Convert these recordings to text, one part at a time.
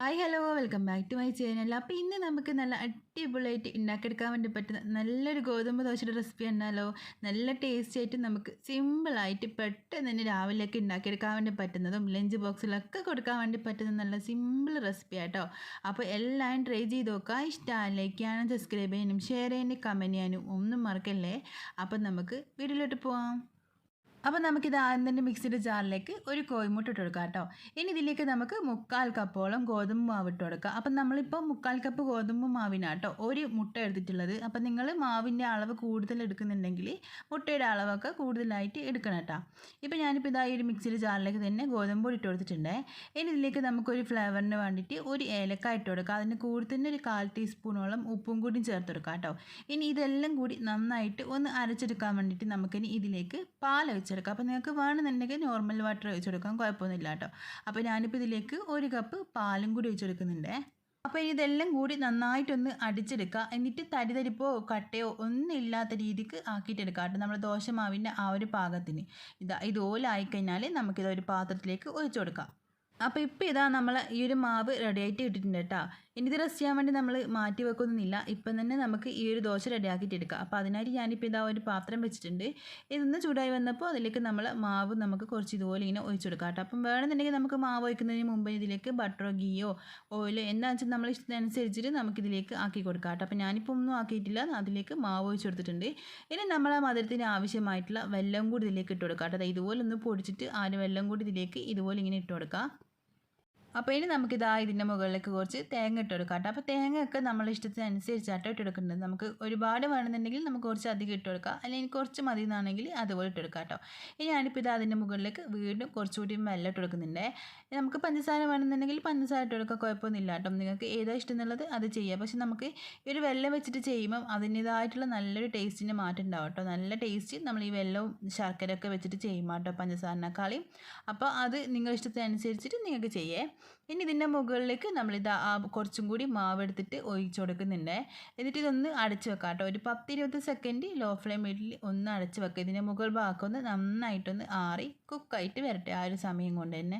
Hi hello welcome back to my channel അപ്പോൾ ഇന്ന് നമുക്ക് നല്ല അടിപൊളിയായിട്ട് ഉണ്ടാക്കിയെടുക്കാൻ വേണ്ടി പറ്റുന്ന നല്ലൊരു ഗോതമ്പ് ദോശയുടെ റെസിപ്പി ഉണ്ടല്ലോ നല്ല ടേസ്റ്റി ആയിട്ട് നമുക്ക് സിമ്പിളായിട്ട് പെട്ടെന്ന് തന്നെ രാവിലെയൊക്കെ ഉണ്ടാക്കിയെടുക്കാൻ വേണ്ടി പറ്റുന്നതും ലഞ്ച് ബോക്സിലൊക്കെ കൊടുക്കാൻ വേണ്ടി പറ്റുന്ന നല്ല സിമ്പിൾ റെസിപ്പി ആട്ടോ. അപ്പോൾ എല്ലാവരും ട്രൈ ചെയ്ത് നോക്കുക. ഇഷ്ടമാണ് ലൈക്ക് ചെയ്യാനും സബ്സ്ക്രൈബ് ചെയ്യാനും ഷെയർ ചെയ്യാനും കമന്റ് ചെയ്യാനും ഒന്നും മറക്കല്ലേ? അപ്പം നമുക്ക് വീട്ടിലോട്ട് പോവാം. അപ്പോൾ നമുക്കിത് ആദ്യം മിക്സിയുടെ ജാറിലേക്ക് ഒരു കോഴിമുട്ട ഇട്ട് കൊടുക്കാം കേട്ടോ. ഇനി ഇതിലേക്ക് നമുക്ക് മുക്കാൽ കപ്പോളം ഗോതമ്പ് മാവ് ഇട്ട് കൊടുക്കാം. അപ്പം നമ്മളിപ്പോൾ മുക്കാൽ കപ്പ് ഗോതമ്പ് മാവിനാണ് കേട്ടോ ഒരു മുട്ട എടുത്തിട്ടുള്ളത്. അപ്പം നിങ്ങൾ മാവിന്റെ അളവ് കൂടുതൽ എടുക്കുന്നുണ്ടെങ്കിൽ മുട്ടയുടെ അളവൊക്കെ കൂടുതലായിട്ട് എടുക്കണം കേട്ടോ. ഇപ്പോൾ ഞാനിപ്പോൾ ഇതായി ഒരു മിക്സിയുടെ ജാറിലേക്ക് തന്നെ ഗോതമ്പ് പൊടി ഇട്ട് കൊടുത്തിട്ടുണ്ട്. ഇനി ഇതിലേക്ക് നമുക്കൊരു ഫ്ലേവറിന് വേണ്ടിയിട്ട് ഒരു ഏലക്ക ഇട്ട് കൊടുക്കാം. അതിന് കൂടി തന്നെ ഒരു കാൽ ടീസ്പൂണോളം ഉപ്പും കൂടി ചേർത്ത് കൊടുക്കാം കേട്ടോ. ഇനി ഇതെല്ലാം കൂടി നന്നായിട്ട് ഒന്ന് അരച്ചെടുക്കാൻ വേണ്ടിയിട്ട് നമുക്കിനി ഇതിലേക്ക് പാൽ ഒഴിച്ചെടുക്കാം അപ്പോൾ നിങ്ങൾക്ക് വേണമെന്നുണ്ടെങ്കിൽ നോർമൽ വാട്ടർ ഒഴിച്ചു കൊടുക്കാം കുഴപ്പമൊന്നുമില്ല കേട്ടോ. അപ്പോൾ ഞാനിപ്പോൾ ഇതിലേക്ക് ഒരു കപ്പ് പാലും കൂടി ഒഴിച്ചു കൊടുക്കുന്നുണ്ട് അപ്പോൾ ഇതെല്ലാം കൂടി നന്നായിട്ടൊന്ന് അടിച്ചെടുക്കുക. എന്നിട്ട് തരിതരിപ്പോ കട്ടയോ ഒന്നും ഇല്ലാത്ത രീതിക്ക് ആക്കിയിട്ടെടുക്കുക കേട്ടോ. നമ്മൾ ദോശമാവിന്റെ ആ ഒരു പാകത്തിന്. ഇതാ ഇതുപോലെ ആയിക്കഴിഞ്ഞാൽ നമുക്കിത് ഒരു പാത്രത്തിലേക്ക് ഒഴിച്ചു കൊടുക്കാം. അപ്പോൾ ഇപ്പോൾ ഇതാ നമ്മൾ ഈ ഒരു മാവ് റെഡിയായിട്ട് ഇട്ടിട്ടുണ്ട് കേട്ടോ ഇനി ഇത് റെസ്റ്റ് ചെയ്യാൻ വേണ്ടി നമ്മൾ മാറ്റി വെക്കൊന്നുമില്ല ഇപ്പം തന്നെ നമുക്ക് ഈ ഒരു ദോശ റെഡിയാക്കിയിട്ട് എടുക്കാം. അപ്പോൾ അതിനായിട്ട് ഞാനിപ്പോൾ ഇതാ ഒരു പാത്രം വെച്ചിട്ടുണ്ട്. ഇതൊന്ന് ചൂടായി വന്നപ്പോൾ അതിലേക്ക് നമ്മൾ മാവ് നമുക്ക് കുറച്ച് ഇതുപോലെ ഇങ്ങനെ ഒഴിച്ചു കൊടുക്കാം കേട്ടോ അപ്പം വേണമെന്നുണ്ടെങ്കിൽ നമുക്ക് മാവ് ഒഴിക്കുന്നതിന് മുമ്പ് ഇതിലേക്ക് ബട്ടറോ ഗീയോ ഓയിലോ എന്താണെന്ന് വെച്ചാൽ നമ്മൾ ഇഷ്ടത്തിനനുസരിച്ചിട്ട് നമുക്കിതിലേക്ക് ആക്കി കൊടുക്കാം കേട്ടോ അപ്പോൾ ഞാനിപ്പോൾ ഒന്നും ആക്കിയിട്ടില്ല. അതിലേക്ക് മാവ് ഒഴിച്ചു കൊടുത്തിട്ടുണ്ട്. ഇനി നമ്മൾ ആ മധുരത്തിന് ആവശ്യമായിട്ടുള്ള വെല്ലം കൂടി ഇതിലേക്ക് ഇട്ട് കൊടുക്കാം കേട്ടോ ഇതുപോലെ ഒന്ന് പൊടിച്ചിട്ട് ആ ഒരു വെള്ളം കൂടി ഇതിലേക്ക് ഇതുപോലെ ഇങ്ങനെ ഇട്ട് കൊടുക്കാം. അപ്പോൾ ഇനി നമുക്കിതാ ഇതിന്റെ മുകളിലേക്ക് കുറച്ച് തേങ്ങ ഇട്ട് കൊടുക്കാം കേട്ടോ അപ്പോൾ തേങ്ങയൊക്കെ നമ്മളെ ഇഷ്ടത്തിനനുസരിച്ചാട്ടോ ഇട്ട് കൊടുക്കുന്നത് നമുക്ക് ഒരുപാട് വേണമെന്നുണ്ടെങ്കിൽ നമുക്ക് കുറച്ച് അധികം ഇട്ട് കൊടുക്കാം അല്ലെങ്കിൽ കുറച്ച് മതി എന്നാണെങ്കിൽ അതുപോലെ ഇട്ട് കൊടുക്കാം കേട്ടോ ഇനി ഞാനിപ്പോൾ ഇത് അതിന്റെ മുകളിലേക്ക് വീണ്ടും കുറച്ചുകൂടി വെള്ളം ഇട്ട് കൊടുക്കുന്നുണ്ട് നമുക്ക് പഞ്ചസാര വേണമെന്നുണ്ടെങ്കിൽ പഞ്ചസാര ഇട്ട് കൊടുക്കുക കുഴപ്പമൊന്നുമില്ല കേട്ടോ നിങ്ങൾക്ക് ഏതാ ഇഷ്ടം എന്നുള്ളത് അത് ചെയ്യാം. പക്ഷെ നമുക്ക് ഈ ഒരു വെള്ളം വെച്ചിട്ട് ചെയ്യുമ്പം അതിന്റേതായിട്ടുള്ള നല്ലൊരു ടേസ്റ്റിന്റെ മാറ്റം ഉണ്ടാവും കേട്ടോ നല്ല ടേസ്റ്റ് നമ്മൾ ഈ വെള്ളവും ശർക്കരയൊക്കെ വെച്ചിട്ട് ചെയ്യുമ്പോൾ കേട്ടോ പഞ്ചസാരനേക്കാളും അപ്പോൾ അത് നിങ്ങളുടെ ഇഷ്ടത്തിനനുസരിച്ചിട്ട് നിങ്ങൾക്ക് ചെയ്യേ. ഇനി ഇതിന്റെ മുകളിലേക്ക് നമ്മളിത് ആ കുറച്ചും കൂടി മാവ് എടുത്തിട്ട് ഒഴിച്ചു കൊടുക്കുന്നുണ്ട്. എന്നിട്ട് ഇതൊന്ന് അടച്ച് വെക്കാം കേട്ടോ ഒരു പത്ത് ഇരുപത് സെക്കൻഡ് ലോ ഫ്ലെയിം ഫ്ലെയിമിൽ ഒന്ന് അടച്ച് വെക്കുക ഇതിന്റെ മുകൾ ഭാഗമൊന്ന് നന്നായിട്ടൊന്ന് ആറി കുക്കായിട്ട് വരട്ടെ ആ ഒരു സമയം കൊണ്ട് തന്നെ.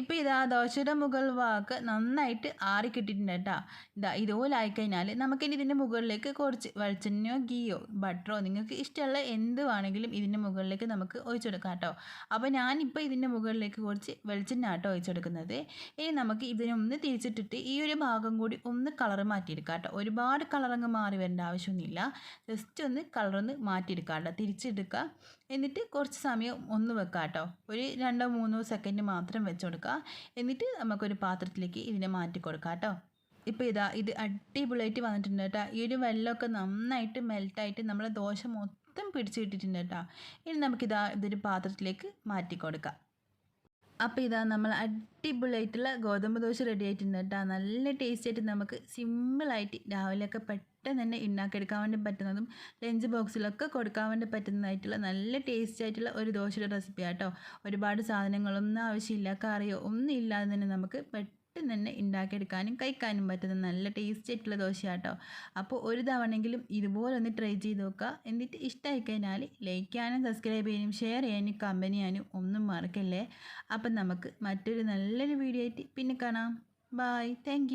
ഇപ്പോൾ ഇതാ ദോശയുടെ മുകൾ വാക്ക് നന്നായിട്ട് ആറി കിട്ടിയിട്ടുണ്ട് കേട്ടോ. ഇതാ ഇതുപോലെ ആയിക്കഴിഞ്ഞാൽ നമുക്കിനി ഇതിന്റെ മുകളിലേക്ക് കുറച്ച് വെളിച്ചെണ്ണയോ ഗീയോ ബട്ടറോ നിങ്ങൾക്ക് ഇഷ്ടമുള്ള എന്ത് വേണമെങ്കിലും ഇതിന്റെ മുകളിലേക്ക് നമുക്ക് ഒഴിച്ചു കൊടുക്കാം കേട്ടോ. അപ്പോൾ ഞാനിപ്പോൾ ഇതിന്റെ മുകളിലേക്ക് കുറച്ച് വെളിച്ചെണ്ണ കേട്ടോ ഒഴിച്ചു കൊടുക്കുന്നത്. ഇനി നമുക്ക് ഇതിനൊന്ന് തിരിച്ചിട്ടിട്ട് ഈ ഒരു ഭാഗം കൂടി ഒന്ന് കളർ മാറ്റിയെടുക്കാം കേട്ടോ. ഒരുപാട് കളറങ്ങ് മാറി വരേണ്ട ആവശ്യമൊന്നുമില്ല. ജസ്റ്റ് ഒന്ന് കളറൊന്ന് മാറ്റിയെടുക്കാം കേട്ടോ. തിരിച്ചെടുക്കുക. എന്നിട്ട് കുറച്ച് സമയം ഒന്ന് വെക്കാം കേട്ടോ. ഒരു രണ്ടോ മൂന്നോ സെക്കൻഡ് മാത്രം വെച്ച് എന്നിട്ട് നമുക്കൊരു പാത്രത്തിലേക്ക് ഇതിനെ മാറ്റി കൊടുക്കാം കേട്ടോ. ഇപ്പോൾ ഇതാ ഇത് അടിപൊളിയായിട്ട് വന്നിട്ടുണ്ട് കേട്ടോ. ഈ ഒരു വെള്ളമൊക്കെ നന്നായിട്ട് മെൽട്ടായിട്ട് നമ്മളെ ദോശ മൊത്തം പിടിച്ചു കിട്ടിയിട്ടുണ്ട് കേട്ടോ. ഇനി നമുക്കിതാ ഇതൊരു പാത്രത്തിലേക്ക് മാറ്റി കൊടുക്കാം. അപ്പോൾ ഇതാ നമ്മൾ അടിപൊളിയായിട്ടുള്ള ഗോതമ്പ് ദോശ റെഡി ആയിട്ടുണ്ട് കേട്ടോ. നല്ല ടേസ്റ്റ് ആയിട്ട് നമുക്ക് സിമ്പിളായിട്ട് രാവിലെയൊക്കെ പെട്ടെന്ന് തന്നെ ഉണ്ടാക്കിയെടുക്കാൻ വേണ്ടി പറ്റുന്നതും ലഞ്ച് ബോക്സിലൊക്കെ കൊടുക്കാൻ വേണ്ടി പറ്റുന്നതായിട്ടുള്ള നല്ല ടേസ്റ്റ് ആയിട്ടുള്ള ഒരു ദോശയുടെ റെസിപ്പിയാണ് കേട്ടോ. ഒരുപാട് സാധനങ്ങളൊന്നും ആവശ്യമില്ല കറിയോ ഒന്നും ഇല്ലാതെ തന്നെ നമുക്ക് പെട്ടെന്ന് തന്നെ ഉണ്ടാക്കിയെടുക്കാനും കഴിക്കാനും പറ്റുന്ന നല്ല ടേസ്റ്റ് ആയിട്ടുള്ള ദോശയാട്ടോ. അപ്പോൾ ഒരു തവണെങ്കിലും ഇതുപോലെ ഒന്ന് ട്രൈ ചെയ്ത് നോക്കുക. എന്നിട്ട് ഇഷ്ടമായി കഴിഞ്ഞാൽ ലൈക്ക് ചെയ്യാനും സബ്സ്ക്രൈബ് ചെയ്യാനും ഷെയർ ചെയ്യാനും കമ്പനി ചെയ്യാനും ഒന്നും മറക്കല്ലേ. അപ്പം നമുക്ക് മറ്റൊരു നല്ലൊരു വീഡിയോ ആയിട്ട് പിന്നെ കാണാം. Bye thank